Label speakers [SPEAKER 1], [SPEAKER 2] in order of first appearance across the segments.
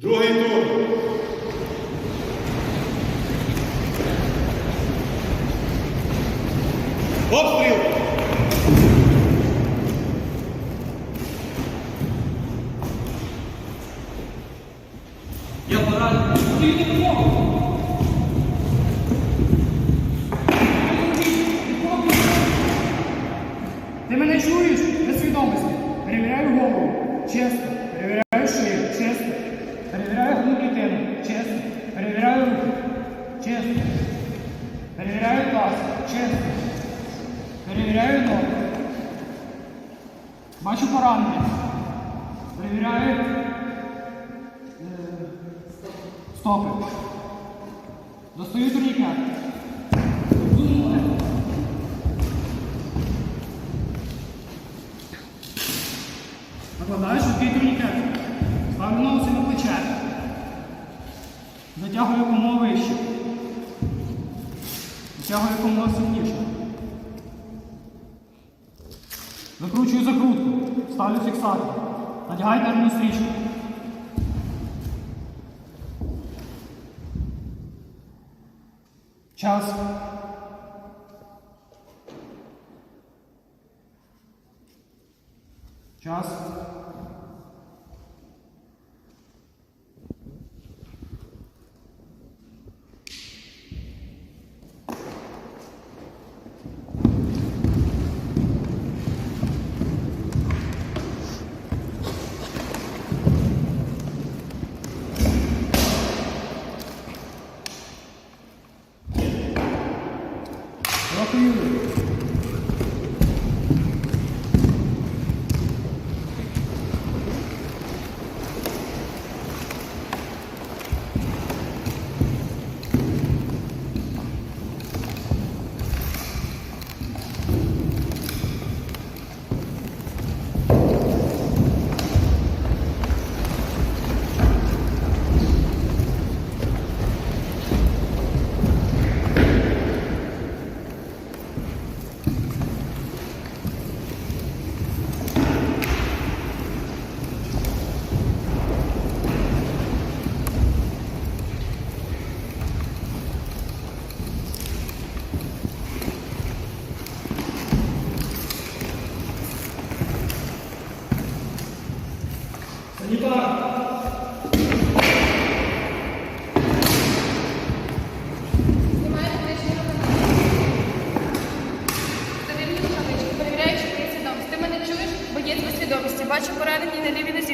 [SPEAKER 1] Другий тур. Обстріл!
[SPEAKER 2] Я поранений.
[SPEAKER 3] Перевіряю. Бачу поранення. Перевіряю е, стопи. Достаю турнікет. Накладаю швидкий турнікет. Ставлю ногу на плече. Затягую якомога вище. Затягую якомога сильніше. Закручую закрутку. Ставлю фіксатор. Надягаю терміну стрічку. Час. Час.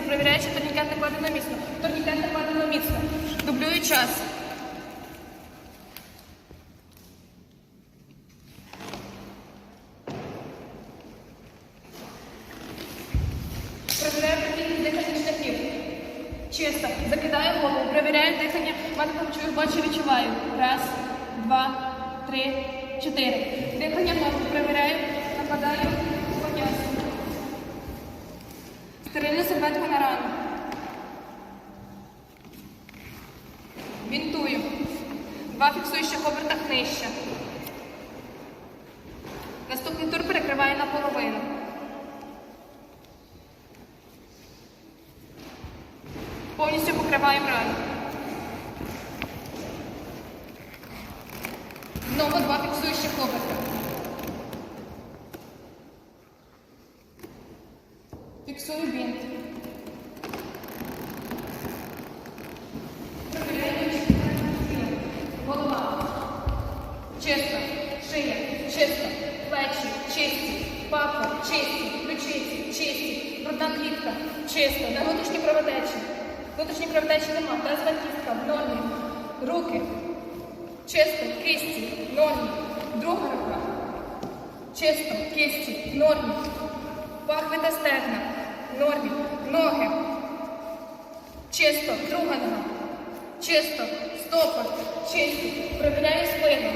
[SPEAKER 4] Перевіряючи турнікет накладено міцно. Турнікет накладено міцно. Дублюю час. Перевіряю прохідність дихальних шляхів. Чисто. Закидаю голову, перевіряю дихання, матом чую, бачу, відчуваю. Раз, два, три, чотири. Дихання норму перевіряю, нападаю, Стерильна серветка на рану. Бінтую. Два фіксуючих обертах нижче. Наступний тур перекриваю наполовину. Повністю покриваємо рану. Знову два фіксуючі оберти. Фіксую бінт. Перевіряю. Голова. Чисто. Шия. Чисто. Плечі. Чисті. Пахва. Чисті. Ключиці. Чисті. Грудна клітка. Чисто. На внутрішні кровотечі. Внутрішні кровотечі нема. Тазова кістка. Нормі. Руки. Чисто. Кисті. Нормі. Друга рука. Чисто. Кисті. Нормі. Пахви та стегна. Нормі. Ноги. Чисто. Друга нога. Чисто. Стопа. Чисті. Провіряю спину.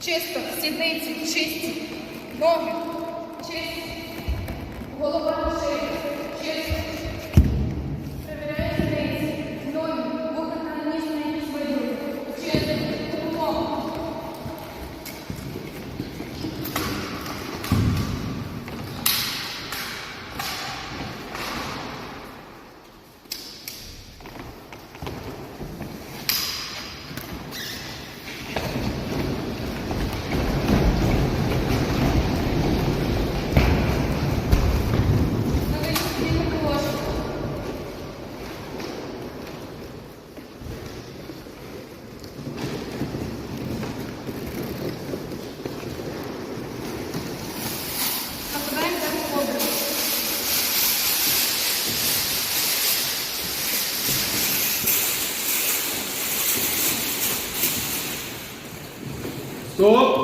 [SPEAKER 4] Чисто. Сідниці. Чисті. Ноги. Чисті. Голова шиї. Чисто.
[SPEAKER 1] Go!